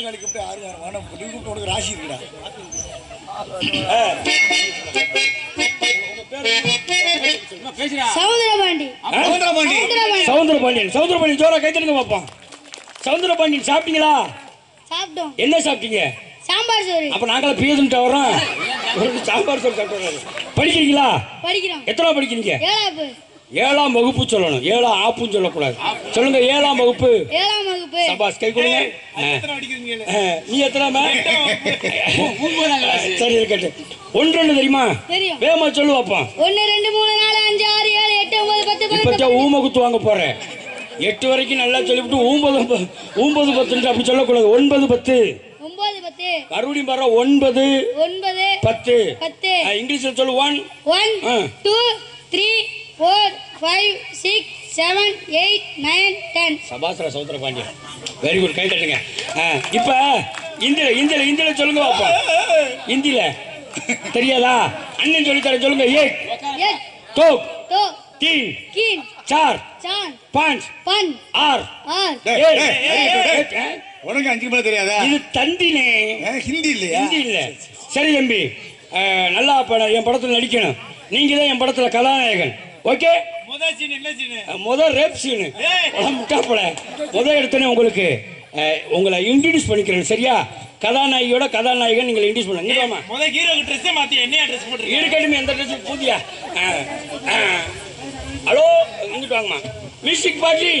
ஆளை கழிக்க விட்டு ஆறு வாரம் வானம் நீ கூப்பிட்டு உனக்கு ராசி இருக்குடா. ஜோரா கைத்தடுங்க பார்ப்போம் சவுந்தர பாண்டியன் சாப்பிட்டீங்களா? சாப்பிட்டோம். என்ன சாப்பிட்டீங்க? சாம்பார் சோறு. அப்ப நாங்கள பிஎஸ்எம் வரோம் சாம்பார் சொல்லி சாப்பிட்டு படிக்கிறீங்களா? படிக்கிறோம். எத்தனை படிக்கிறீங்க? ஏழாம் வகுப்பு சொல்லணும். ஏழாம் ஆப்பும் சொல்லக்கூடாது. சொல்லுங்க ஏழாம் வகுப்பு. ஏழாம் வகுப்பு. சபாஸ் கை கொடுங்க. நீ எத்தனை சரி இருக்கட்டும். ஒன்று தெரியுமா? தெரியும். வேகமா சொல்லு பார்ப்போம் ஒன்னு ரெண்டு மூணு நாலு அஞ்சு ஆறு ஏழு எட்டு ஒன்பது பத்து இப்ப ஊமை குத்து வாங்க போறேன் எட்டு வரைக்கும் நல்லா சொல்லிவிட்டு ஒன்பது ப- ஒன்பது பத்து அப்படி சொல்லக்கூடாது. ஒன்பது பத்து. ஒன்பது பத்து. மறுபடியும் பாரு ஒன்பது ஒன்பது பத்து. பத்து. இங்கிலீஷ்ல சொல்லு ஒன். ஒன் ஆ. Two three Four five six seven eight nine ten சபாஸ்ரா Soundara Pandian very good கை தட்டுங்க ஆ, இப்ப இந்தியில இந்தியில இந்தியில சொல்லுங்க பாப்போம் இந்தியில தெரியாதா அண்ணன் சொல்லி தர சொல்லுங்க ஏக் எட் தோக் டோ तीन கீன் चार சான் पाँच பன் ஆறு ஆர் டேய், ஏழு, டேய், டேய், டேய், எட்டு, ஆ? உனக்கு அஞ்சு மேல தெரியாதா இது தந்தினே ஆ, ஹிந்தி இல்லையா ஹிந்தி இல்ல சரி தம்பி ஆ, நல்லா ப- என் படத்துல நடிக்கணும் நீங்க தான் என் படத்துல கதாநாயகன் ஓகே முதல் சீன் என்ன சீன் முதல் ரேப் சீனு முட்டாப்பட முதல் எடுத்தோன்னே உங்களுக்கு உங்களை இன்ட்ரடியூஸ் பண்ணிக்கிறேன் சரியா? கதாநாயகியோட கதாநாயகன் நீங்கள் இன்ட்ரடியூஸ் பண்ணுங்க. முதல் ஹீரோக்கு ட்ரெஸ் மாத்தி என்ன ட்ரெஸ் போட்டுருக்கீங்க இருக்கட்டும் எந்த ட்ரெஸ் பூதியா. ஹலோ இங்கிட்டு வாங்கம்மா. மியூசிக் பாட்டி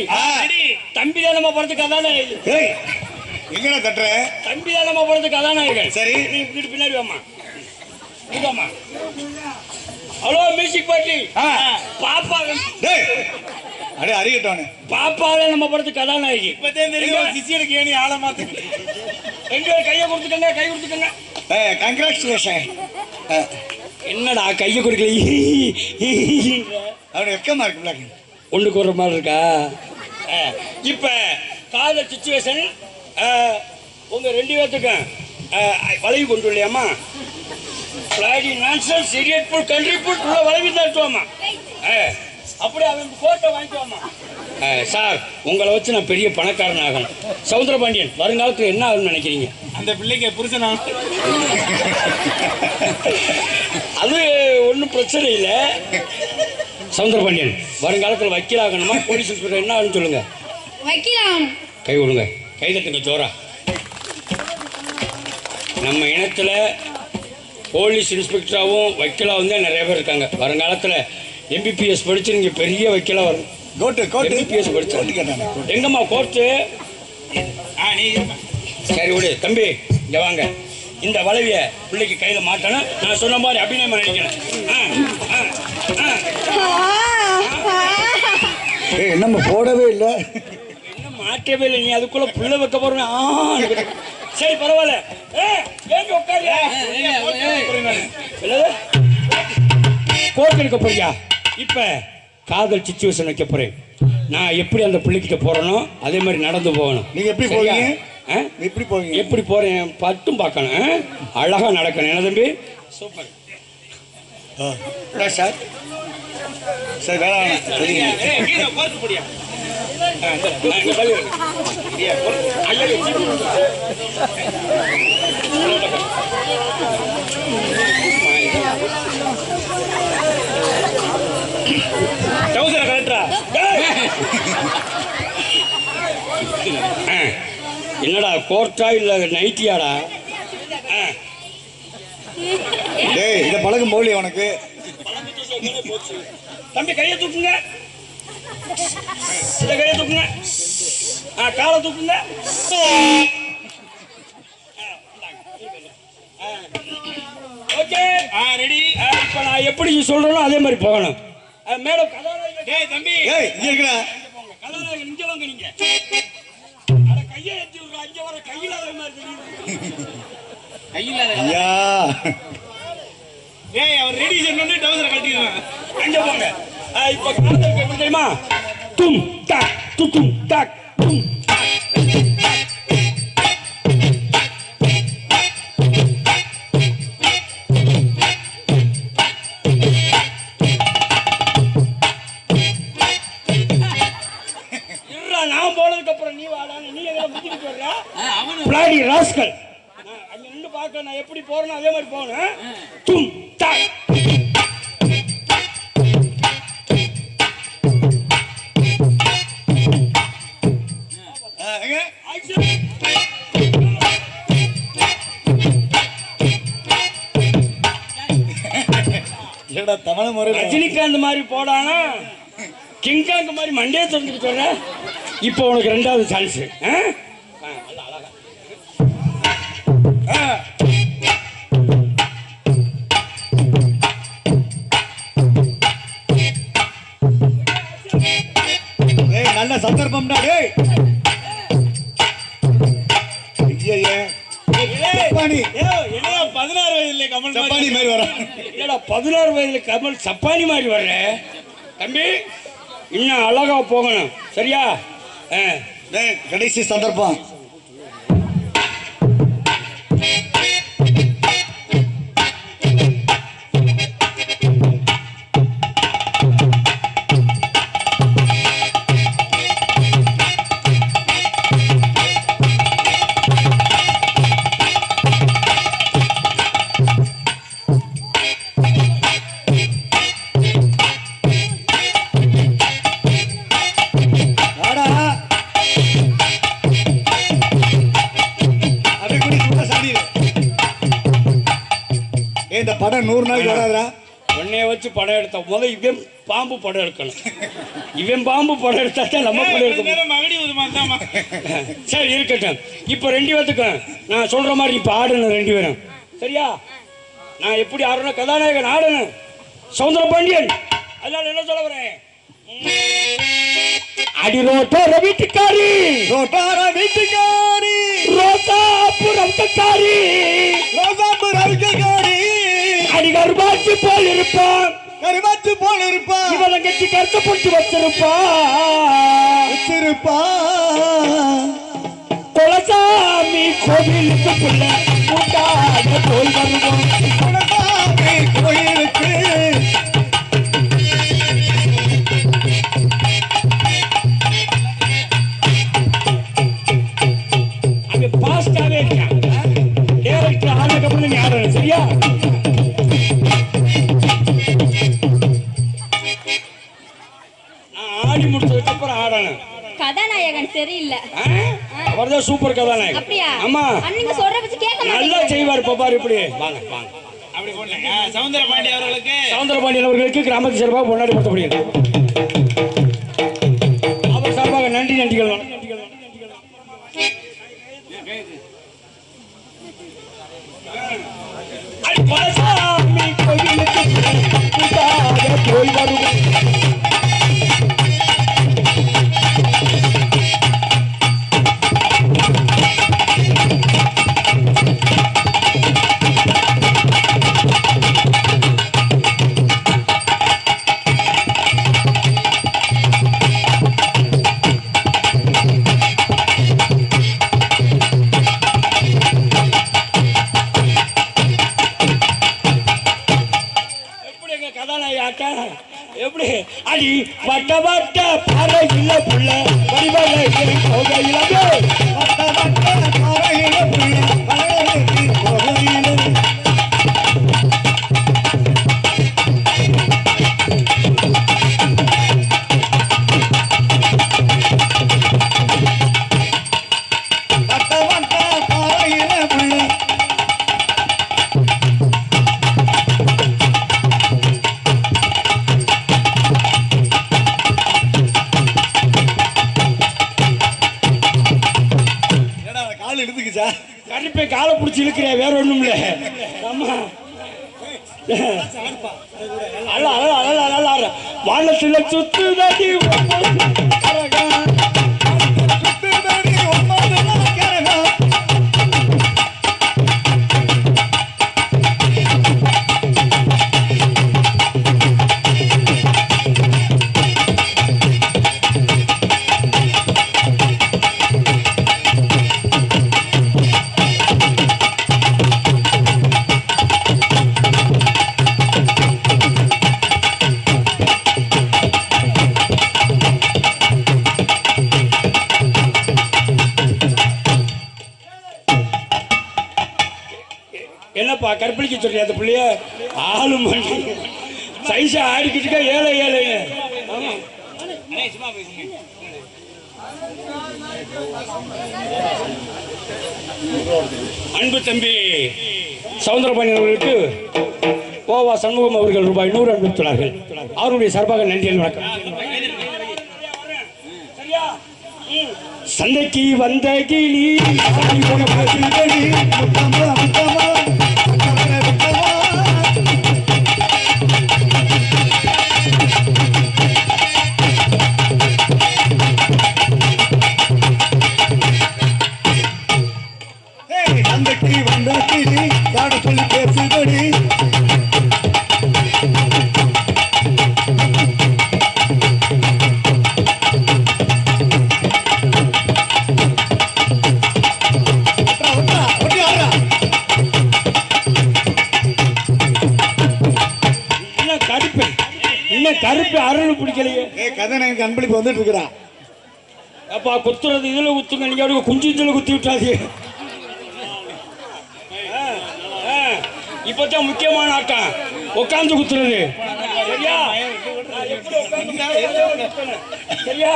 ரெடி தம்பி தான் நம்ம படத்துக்கு கதாநாயகன். ஏய் எங்கடா தட்டுற? தம்பி தான் நம்ம படத்துக்கு கதாநாயகன். சரி. நீ இப்படி பின்னாடி வாம்மா. இங்க வாம்மா. ஹலோ மியூசிக் பாட்டி பாப்பா. டேய் அடே அறியட்டவனே பாப்பா தான் நம்ம படத்துக்கு கதாநாயகி. இப்பதான் தெரியும் சிசியனுக்கு ஏனி ஆள மாத்து எங்க கையை கொடுத்துக்கங்க கை கொடுத்துக்கங்க. ஏய் கங்க்ராச்சுலேஷன் என்னடா கையை கொடுக்கல? அவனுக்கு வெக்கமா இருக்குல்ல ஒண்ணுக்கு ஒரு மாதிரி இருக்கா? இப்ப காதல் சுச்சுவேஷன் உங்க ரெண்டு பேர்த்துக்கும் வளைவு கொண்டு இல்லையாம்மா பிளாடி நான்சன் சிரியட் புல் கண்ட்ரி புல் உள்ள வளைவு தட்டுவாமா அப்படி அவன் கோட்டை வாங்கிக்குவாமா ஆ, சார் உங்களை வச்சு நான் பெரிய பணக்காரன் ஆகணும். சவுந்தரபாண்டியன் வருங்காலத்தில் என்ன ஆகும்னு நினைக்கிறீங்க? அந்த பிள்ளைங்க புருஷனா? அது ஒன்றும் பிரச்சனை இல்லை. சவுந்தரபாண்டியன் வருங்காலத்தில் வக்கீல் ஆகணுமா? போலீஸ் இன்ஸ்பெக்டர் என்ன ஆகும்னு சொல்லுங்க. கை விடுங்க கை தட்டுங்க ஜோரா. நம்ம இனத்தில் போலீஸ் இன்ஸ்பெக்டராகவும் வக்கீலாகவும் தான் நிறைய பேர் இருக்காங்க. வருங்காலத்தில் எம்பிபிஎஸ் படிச்சு நீங்கள் பெரிய வக்கீலாக வரணும் கோட்டு கோட்டு எம்பிபிஎஸ் படிச்சு. எங்கம்மா கோர்ட்டு? ஆ நீ. சரி விடு தம்பி இங்க வாங்க. இந்த வளைவிய பிள்ளைக்கு கையில் மாட்டணும். நான் சொன்ன மாதிரி அபிநயம் நினைக்கிறேன் நம்ம போடவே இல்லை. என்ன மாற்றவே இல்லை நீ அதுக்குள்ள புள்ள வைக்க போறேன் ஆ சரி பரவாயில்ல. ஏன் உட்காரு கோர்ட் எடுக்க போறியா இப்ப காதல் சுச்சுவேஷன் வைக்க போறேன். நான் எப்படி அந்த பிள்ளைகிட்ட போறேனோ அதே மாதிரி நடந்து போகணும். நீங்க எப்படி? போவீங்க? எப்படி போவீங்க? எப்படி போறேன்? பட்டும் பார்க்கணும். ஆ? அழகா நடக்கணும். என்ன தம்பி? சூப்பர். சார்? சார் வேணாம் டவுசரை கலட்டுறா என்னடா கோர்ட்டா இல்ல நைட்டியாடா ஆ, டேய் இதை பழகும் போலி உனக்கு? தம்பி கையை தூக்குங்க. இந்த கையை தூக்குங்க. ஆ காலை தூக்குங்க. ஓகே. ஆ ரெடி. இப்போ நான் எப்படி சொல்றேனோ அதே மாதிரி போகணும். மேடம் கதாநாயகன். டேய் தம்பி. ஏய் இங்க இருக்கடா. போங்க. கதாநாயகன் இங்க வாங்க நீங்க. அட கையை ஏற்றி விடுறா. இங்க வர கையில் அதே மாதிரி தெரியுது. கையில ஐயா. ஏய் அவர் ரெடி சொன்னோடனே டவுசரை கட்டிடுறான் அங்க போங்க. ஆ, இப்போ எப்படி தெரியுமா? tum, tac, tum, tum, tac, tum, tum. என்னடா தமிழ் முறை ரஜினிகாந்த் மாதிரி போடானா? கிங்காங் மாதிரி மண்டே திறந்துட்டு இப்போ உனக்கு ரெண்டாவது சான்ஸ் ஏய் நல்ல சந்தர்ப்பம்டா டேய். ஐயா வயதுல கமல் ஜப்பானி மாதிரி வர என்னடா பதினாறு வயதுல கமல் சப்பானி மாதிரி வர்ற? தம்பி இன்னும் அழகா போகணும். சரியா? கடைசி சந்தர்ப்பம். நூறு நாளைக்கு வராதா உன்னைய வச்சு படம் எடுத்த முத இவன் பாம்பு படம் எடுக்கணும். இவன் பாம்பு படம் எடுத்தா தான் நம்ம படம் எடுக்க முடியும். மகடி உதுமாந்தாமா சரி இருக்கட்டும். இப்போ ரெண்டு பேத்துக்கும் நான் சொல்ற மாதிரி இப்போ ஆடணும் ரெண்டு பேரும். சரியா? நான் எப்படி ஆடணும் கதாநாயகன் ஆடணும். சவுந்தர பாண்டியன். அதனால என்ன சொல்ல வரேன்? அடி ரோட்டோர வீட்டுக்காரி. ரோட்டார வீட்டுக்காரி. ரோசாபுரம் காரி ரோசாம்பு ரவிக்காரி அடி கருமாச்சி போல் இருப்பான் கருமாச்சு போல இருப்பா இவனை கட்டி கருத்து போட்டு வச்சிருப்பான் வச்சிருப்பா குலசாமி கோவிலுக்கு புள்ள குலசாமி கோயிலுக்கு. பாஸ்டாவே டேரக்டர் அப்புறம் நீ ஆடணும் சரியா? ஆடணும் கதாநாயகன் சரியில்லை. அவர் தான் சூப்பர் கதாநாயகன். அப்படியா? ஆமா அன்னைக்கு சொல்ற பத்தி கேட்க நல்லா செய்வார் இப்ப பாரு இப்படி. வாங்க வாங்க. அப்படி போடல சவுந்தர பாண்டி அவர்களுக்கு. சவுந்தரபாண்டியன் அவர்களுக்கு கிராமத்து சார்பாக கொண்டாடி படுத்தப்படுகிறது. அவர் சார்பாக நன்றி நன்றிகள். கூட்டாக போய் வருவோம் கதாநாயகி எப்படி? அடி வட்ட வட்ட பாறை புள்ள வடிவல போகையில வட்ட வட்ட பாறையில புள்ள. Thank you. ஆடிக்கிட்டு இருக்க ஏழை ஏழை. அன்பு தம்பி சவுந்தரபாணி அவர்களுக்கு கோவா சண்முகம் அவர்கள் ரூபாய் நூறு அனுப்பித்துள்ளார்கள் அவருடைய சார்பாக நன்றி வணக்கம். சந்தைக்கு வந்த கிளி. இன்னும் கருப்பு அருள் பிடிக்கலையே. ஏய் கதாநாயகனுக்கு அன்பளிப்பு வந்துட்டு இருக்கிறா அப்பா குத்துறது இதுல குத்துங்க நீங்க அவருக்கு குஞ்சு இதுல குத்தி விட்டாது. இப்பதான் முக்கியமான ஆட்டம் உட்காந்து குத்துறது. சரியா?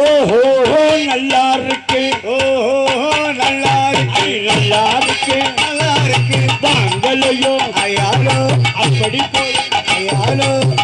ஓஹோ நல்லா இருக்கு ஓஹோ நல்லா இருக்கு நல்லா இருக்கு நல்லா இருக்கு வாங்கலையோ? ஐயாலோ அப்படி போய் இருக்கும்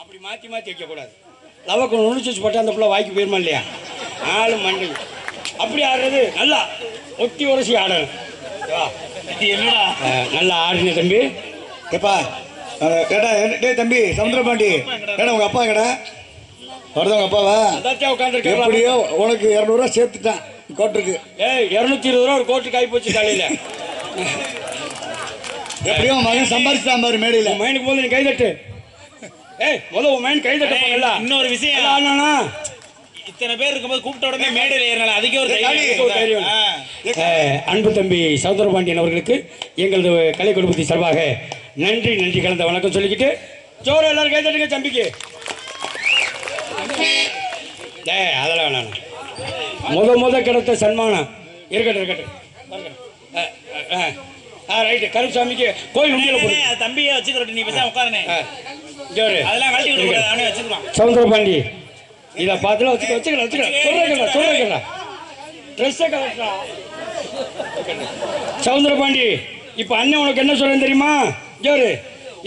அப்படி மாத்தி மாத்தி வைக்க கூடாது லவக்கு நுழைச்சு போட்டு அந்த பிள்ளை வாய்க்கு போயிருமா இல்லையா? ஆளு மண்டை. அப்படி ஆடுறது நல்லா. ஒட்டி உரசி ஆடணும். வா. என்னடா? நல்லா ஆடின தம்பி. ஏடா என்ன- டேய் தம்பி சமுத்திரபாண்டி. ஏடா உங்க அப்பா கடா வருதா உங்க அப்பாவா எப்படியோ உனக்கு இரநூறுவா சேர்த்துட்டான். கோட்டுக்கு. ஏய் இரநூத்தி இருபது ரூபா ஒரு கோட்டு காய் போச்சு காலையில. எப்படியோ மகன் சம்பாதிச்சான் பாரு மேடையில. உன் மைனுக்கு போது நீ கை தட்டு. ஏய் முதல்ல உன் கை தட்ட இன்னொரு விஷயம். அண்ணா இத்தனை பேர் இருக்கும்போது கூப்பிட்ட உடனே மேடையில் ஏறினால அதுக்கே ஒரு தைரியம் அன்பு தம்பி சௌந்தரபாண்டியன் அவர்களுக்கு எங்களது கலை குடும்பத்தின் சார்பாக நன்றி நன்றி கலந்த வணக்கம் சொல்லிக்கிட்டு ஜோர எல்லாரும் கை தட்டுங்க தம்பிக்கு. ஏய் அதெல்லாம் வேணாம் முத முத கிடைத்த சன்மானம். இருக்கட்டும் இருக்கட்டும். ஆ ரைட்டு. கோயில் போடு. ஏய், அது தம்பியே வச்சுக்கிறோம் நீ அஹ், ஜோரு அதெல்லாம் கழட்டி விட கூடாது. அவனே வச்சுக்கலாம் சவுந்தரபாண்டி இதை பார்த்துல வச்சுக்க வச்சுக்கலாம் வச்சுக்கலாம் சொல்றேன் சொல்றேன் ட்ரெஸ்ஸை கலட்டா சவுந்தரபாண்டி இப்போ அண்ணன் உனக்கு என்ன சொல்றேன் தெரியுமா? ஜோரு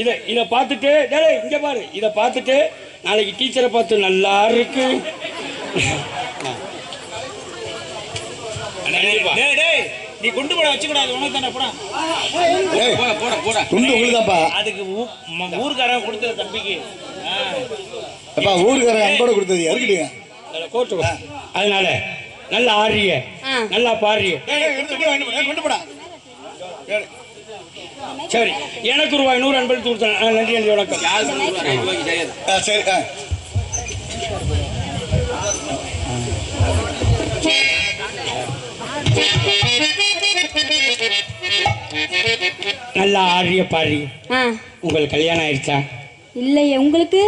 இதை இதை பார்த்துட்டு டேய் இங்கே பாரு. இதை பார்த்துட்டு நாளைக்கு டீச்சரை பார்த்து நல்லா இருக்கு. கண்டிப்பா. நீ குண்டு போட வச்சுக்கூடாது உனக்கு தானே போடா. ஏய், போட போட போட. துண்டு உங்களுதாப்பா அதுக்கு ஊர்க்காரன் கொடுத்தது தம்பிக்கு. அப்பா ஊருக்காரங்க அன்போட கொடுத்தது வா. அதனால நல்லா ஆடுறிய. நல்லா பாடுறிய கொண்டு போடா. சரி எனக்கு ரூபாய் நூறு அன்பளித்து கொடுத்தேன் நன்றி நன்றி வணக்கம். சரி ஆ. நல்லா ஆடுறிய பாடுறிய ஆ. உங்களுக்கு கல்யாணம் ஆயிடுச்சா? இல்லையே உங்களுக்கு?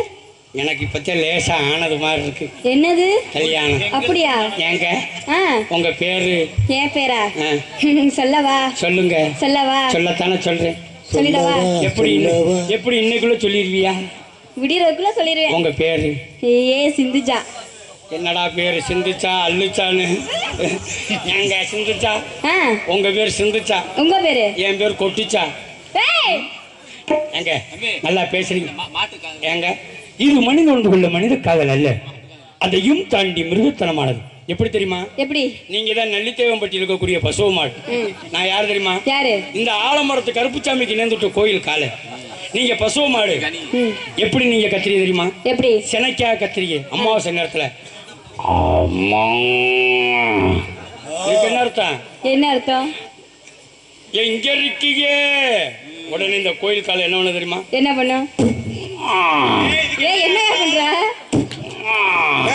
எனக்கு இப்பத்தே லேசா ஆனது மாதிரி இருக்கு. என்னது? கல்யாணம். அப்படியா? ஏங்க? ஆ. உங்க பேரு? என் பேரா? ஆ, சொல்லவா? சொல்லுங்க. சொல்லவா? சொல்லத்தானே சொல்றேன். சொல்லிடவா? எப்படி இன்ன-? எப்படி இன்னைக்குள்ள சொல்லிடுவியா? விடியறதுக்குள்ள சொல்லிடுவேன். உங்க பேரு? ஏ சிந்துஜா. என்னடா பேரு சிந்துச்சா அல்லுச்சான்னு ஏங்க சிந்துச்சா? உங்க பேர் சிந்துச்சா? உங்க பேரு? என் பேர் கொட்டுச்சா? ஏங்க நல்லா பேசுறீங்க. ஏங்க இது மனித உணர்வுள்ள மனித காதல் அல்ல. அதையும் தாண்டி மிருகத்தனமானது. எப்படி தெரியுமா? எப்படி? நீங்க தான் நெல்லித்தேவம்பட்டி இருக்கக்கூடிய பசுவ மாடு. நான் யார் தெரியுமா? யாரு? இந்த ஆலமரத்து கருப்புச்சாமிக்கு நேர்ந்துட்ட கோயில் காலை. நீங்க பசுவ மாடு எப்படி நீங்க கத்திரி தெரியுமா? எப்படி? சினைக்கா கத்திரிங்க அமாவாசை நேரத்துல. என்ன அர்த்தம் என்ன அர்த்தம்? எங்க இருக்கீங்க உடனே இந்த கோயில் காலை என்ன பண்ண தெரியுமா? என்ன பண்ணும்? ஏய் என்ன பண்ற?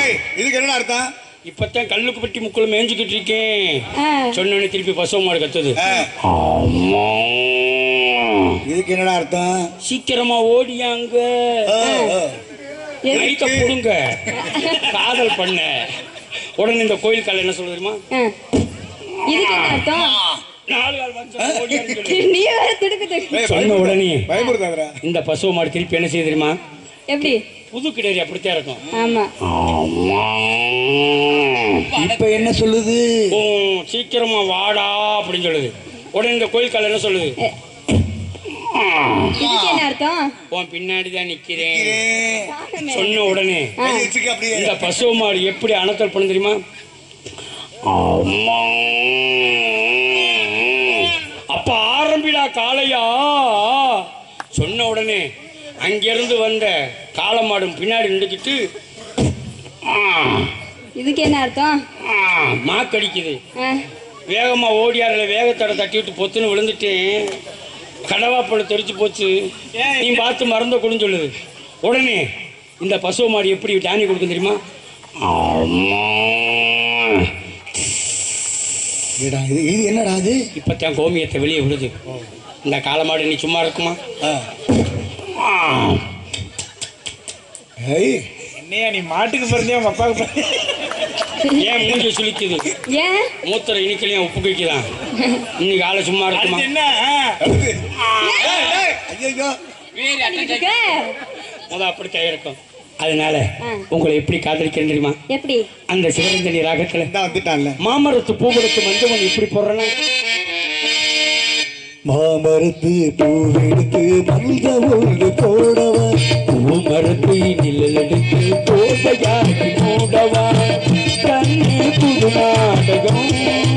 ஏய் இதுக்கு என்னடா அர்த்தம்? இப்பத்தான் கல்லுக்கு பட்டி முக்குள் மேய்ஞ்சிக்கிட்டு இருக்கேன். ஆ, சொன்னோடனே திருப்பி பசு மாடு கத்துது. இதுக்கு என்னடா அர்த்தம்? சீக்கிரமா ஓடியாங்க. நைட்ட புடுங்க. காதல் பண்ண. உடனே இந்த கோயில் கால என்ன சொல்ல தெரியுமா? ஆ. இதுக்கு என்ன அர்த்தம்? இந்த பசு மாடு திருப்பி என்ன செய்ய தெரியுமா? எப்படி? புது கிடேரி அப்படித்தான் இருக்கும். இப்ப என்ன சொல்லுது? ஓ சீக்கிரமா வாடா அப்படின்னு சொல்லுது. உடனே இந்த கோயில் கால என்ன சொல்லுது? இதுக்கு என்ன அர்த்தம்? உன் பின்னாடி தான் நிக்கிறேன். சொன்ன உடனே இந்த பசு மாடு எப்படி அணத்தல் பண்ண தெரியுமா? அம்மா. அப்ப ஆரம்பிடா காளையா. சொன்ன உடனே அங்கிருந்து வந்த காளை மாடும் பின்னாடி நின்றுக்கிட்டு இதுக்கு என்ன அர்த்தம்? மாக்கடிக்குது. வேகமா ஓடியாரில் வேகத்தடை தட்டி விட்டு பொத்துன்னு விழுந்துட்டேன். கடவாப்பழம் தெரிச்சு போச்சு. நீ பார்த்து மறந்த கொடுன்னு சொல்லுது. உடனே இந்த பசு மாடு எப்படி டானி கொடுக்கும் தெரியுமா? இது இது என்னடா அது? இப்பத்தான் கோமியத்தை வெளியே விடுது. இந்த காளை மாடு நீ சும்மா இருக்குமா. ஏய். என்னையா நீ மாட்டுக்கு பிறந்தே உங்க அப்பாவுக்கு பிறந்தே. ஏன் மூஞ்சி சுளிக்குது? ஏன்? மூத்திர இனிக்கலையும் உப்பு கைக்குதான் இன்னைக்கு ஆளை சும்மா இருக்குமா? என்ன. இதுக்கு முத அப்படித்தான் இருக்கும் அதனால. உங்களை எப்படி காதலிக்கிறேன் தெரியுமா? எப்படி? அந்த சிவரஞ்சனி ராகத்துல இந்தா வந்துட்டான்ல. மாமரத்து பூமரத்து மஞ்சள் எப்படி போடுறேன்னா மாமரத்து பூவெடுத்து மஞ்ச ஒன்று போடவா? பூமரத்தை மூடவா கண்ணே புது நாடகம்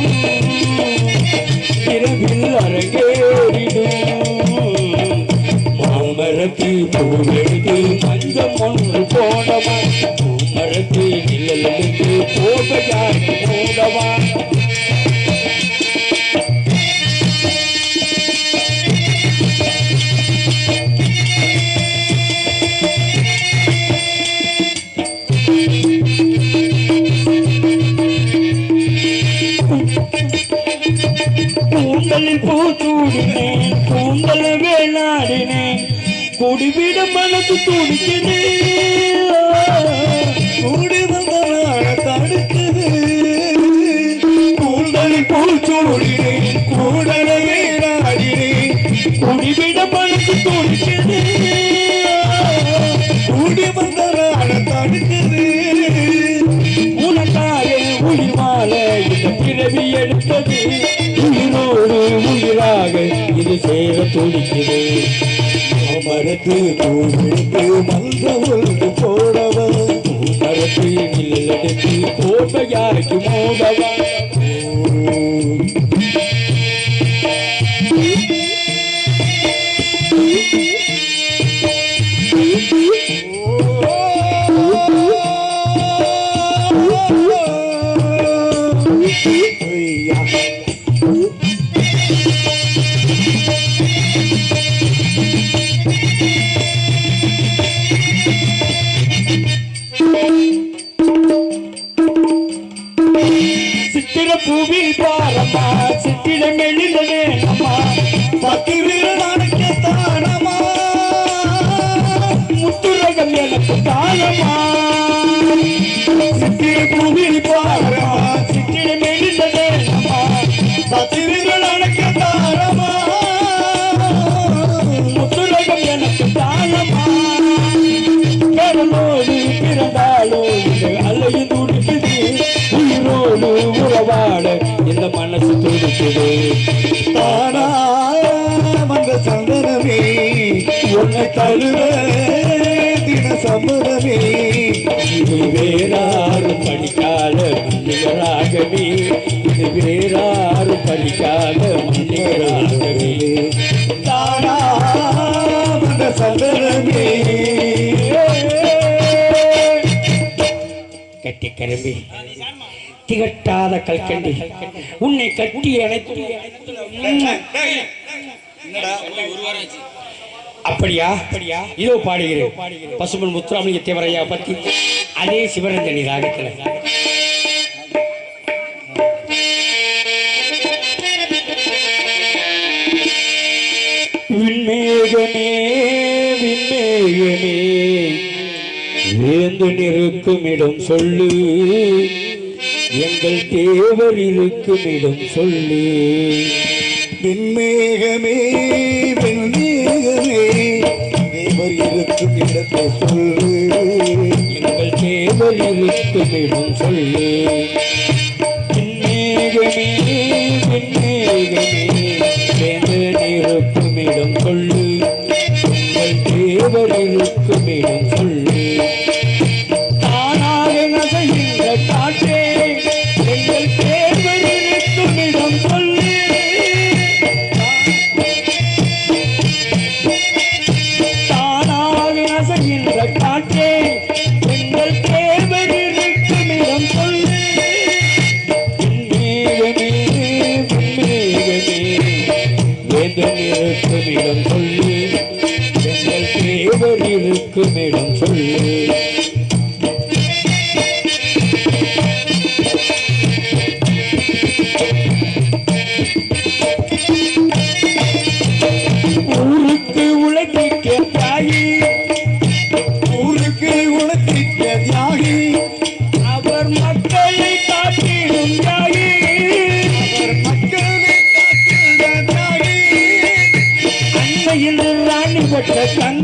பூச்சூடினேன் கூந்தல வேளாடினேன் குடிவிட மனசு துடிக்குது கூடி வந்த நாள தடுக்குது கூந்தலில் பூச்சூடினேன் கூடல வீடாடினேன் குடிவிட மனசு மரத்து பூவெடுத்து மஞ்ச ஒன்று போடவா மரத்து நிழலெடுத்து கோட்டையாக்கி மூடவா சித்திர பூவில் பாரம்மா சித்திடம் மெல்லிலே அம்மா. பத்து வீரனுக்கு தானமா முத்துலகம் எனக்கு தாயம்மா. துடிக்குது தானா வந்த சந்தனமே உன்னை தழுவ தின சம்மதமே இது வேறாரும் படிக்காத மன்னிகளாகவே இது வேறாறு படிக்காத மன்னிகளாகவே தானா வந்த சந்தனமே. கட்டி கரும்பி திகட்டாத கல்கண்டி. உன்னை கட்டி அணைத்து. என்னடா அப்படியா? அப்படியா? இதோ பாடுகிறேன். பசுமன் முத்துராமலிங்க தேவரையா பத்தி. அதே சிவரஞ்சனி ராகத்துல. விண்மேகமே விண்மேகமே வேந்து நிற்கும் இடம் சொல்லு. எங்கள் தேவர் இருக்கும் இடம் சொல்லி வெண்மேகமே வெண்மேகமே தேவர் இருக்கும் இடத்தை சொல்லு. எங்கள் தேவர் இருக்கும் இடம் சொல்லு விண்மேகமே விண்மேகமே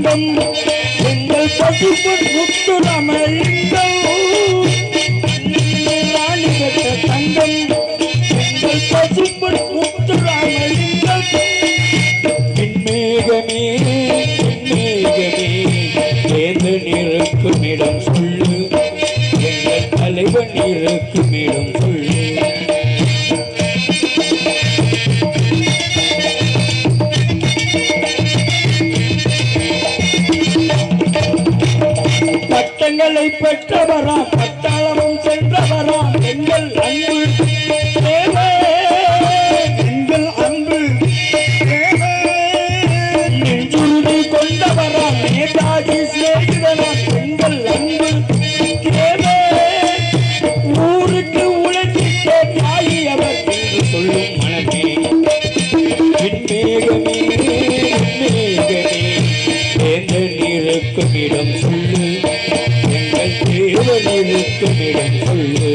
பெற்ற எங்கள் பசுப்பு முத்துராமலிங்கம். அன்னையில் தங்கம் பட்டங்களை பெற்றவராம் பட்டாளமும் சென்றவரா? எங்கள் அன்பு. எங்கள் அன்பு. நெஞ்சுறுதி கொண்டவராம் நேதாஜி சிநேகிதனாம் எங்கள் அன்பு. ஊருக்கு உழைத்திட்ட தியாகி அவர். என்று சொல்லும் மனமே. விண்மேகமே விண்மேகமே இடம் இருக்கும் இடம் சொல்லு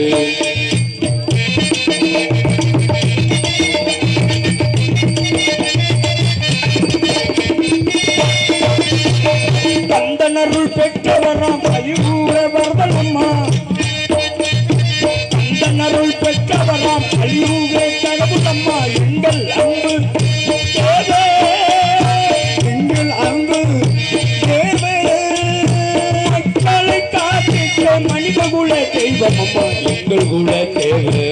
தந்தனருள் பெற்றவராம் அழிவுக வரதனம்மா அம்மா தந்தனருள் பெற்றவராம் அழிவுக தகவலம்மா எங்கள் அன்பு தெய்வம் அம்மா எங்கள் குல தேவை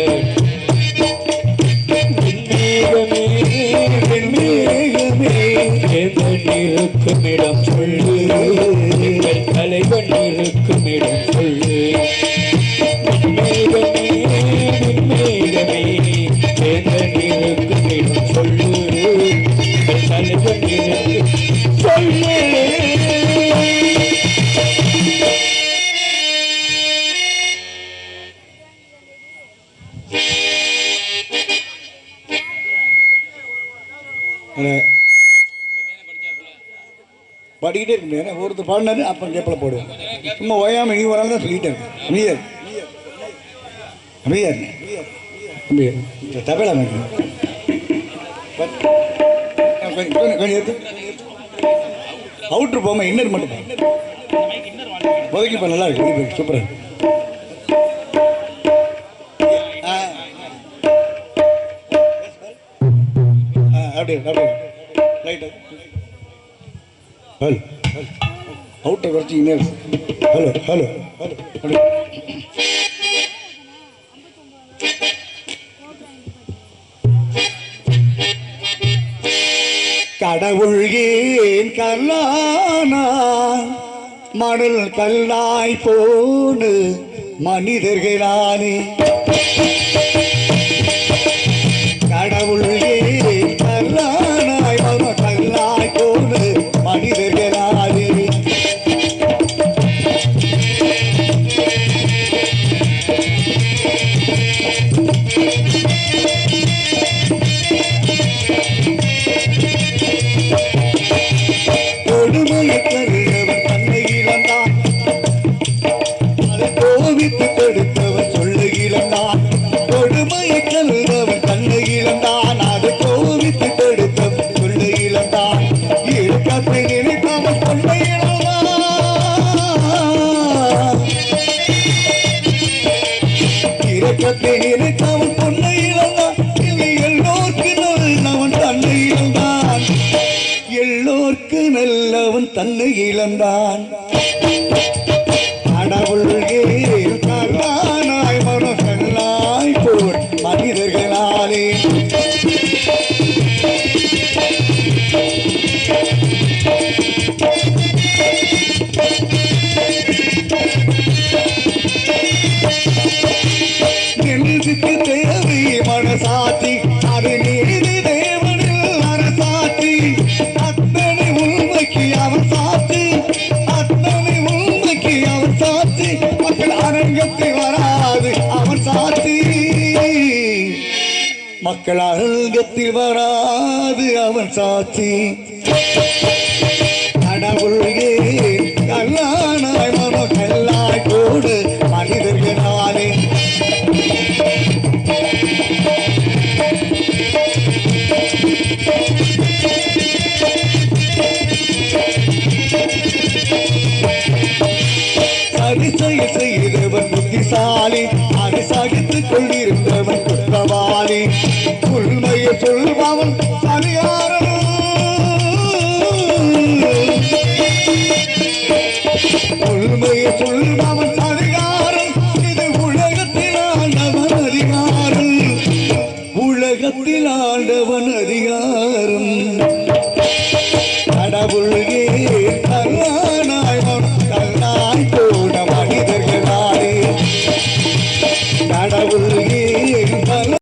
பாடிக்கிட்டே இருக்க. முடியாது ஒருத்தர் பாடினாரு அப்போ கேப்பில் போடுவேன் சும்மா ஓயாம நீ ஒரு தான் சொல்லிட்டேன். இருக்கேன் அமைதியா இரு. அமைதியா இருங்க அமைதியா இந்த தபேலா மேய்க்கணும் கொஞ்சம் கொஞ்சம் எடுத்து அவுட்ரு போமா இன்னர் மட்டும் போ. இப்போ நல்லா இருக்கு. இது சூப்பராக அப்படியே அப்படியே. Right hello. அவுட்டை குறைச்சி inner hello hello hello. Hello கடவுள் ஏன் கல்லானா? மணல் கல்லாய் போனு மனிதர்களானே. தன்னை இழந்தான். மக்கள் அரங்கத்தில் வராது அவன் சாட்சி. உண்மையை